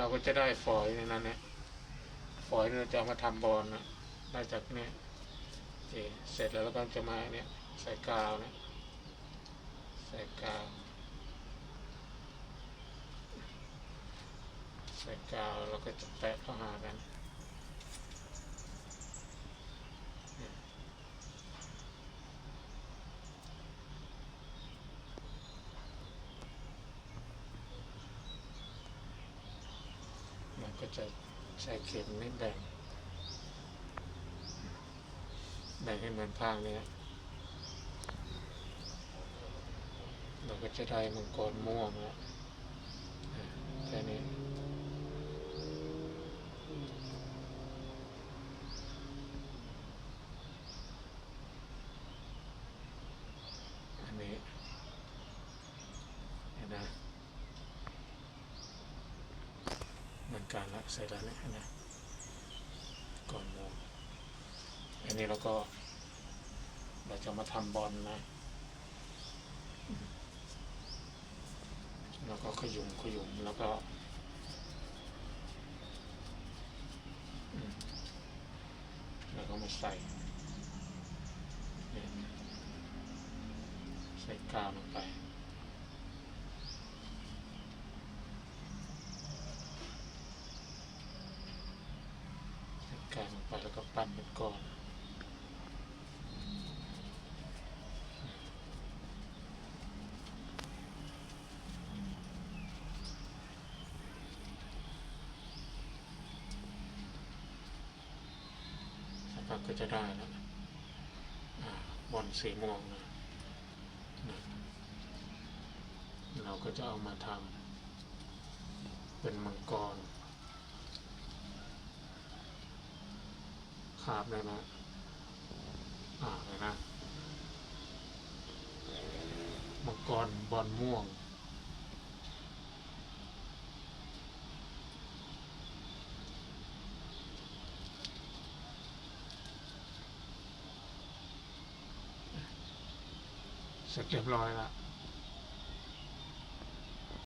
เราก็จะได้ฝอยในนั้นเนี่ยฝอยเนี่ยจะเอามาทำบอลนะได้จากเนี่ยเสร็จแล้วเราก็จะมาเนี่ยใส่กาวเนี่ยใส่กาวใส่กาวแล้วก็จะแปะเข้าหากันเนี่ยมัน ก็จะใช้เข็มนิดแบ่งแบ่งให้เหมือนพางเนี้ยเราก็จะได้มังกรม่วงแล้วอะแค่นี้อันนี้เห็นนะเหม กันละเสร็จแล้วเนี่ยนนะก่อนมองอันนี้เราก็ เราจะมาทำบอลนะแล้วก็ขยุมขยุมแล้วก็แล้วก็มาใส่ใส่กาวลงไป ใส่กาวลงไปแล้วก็ปั้นเป็นก้อนสักพักก็จะได้แล้วอ่าบอลสีม่วงนะเราก็จะเอามาทำเป็นมังกร ขาบเลยนะ อ่าเลยนะมังกรบอลม่วง เสร็จเรียบร้อยแล้ว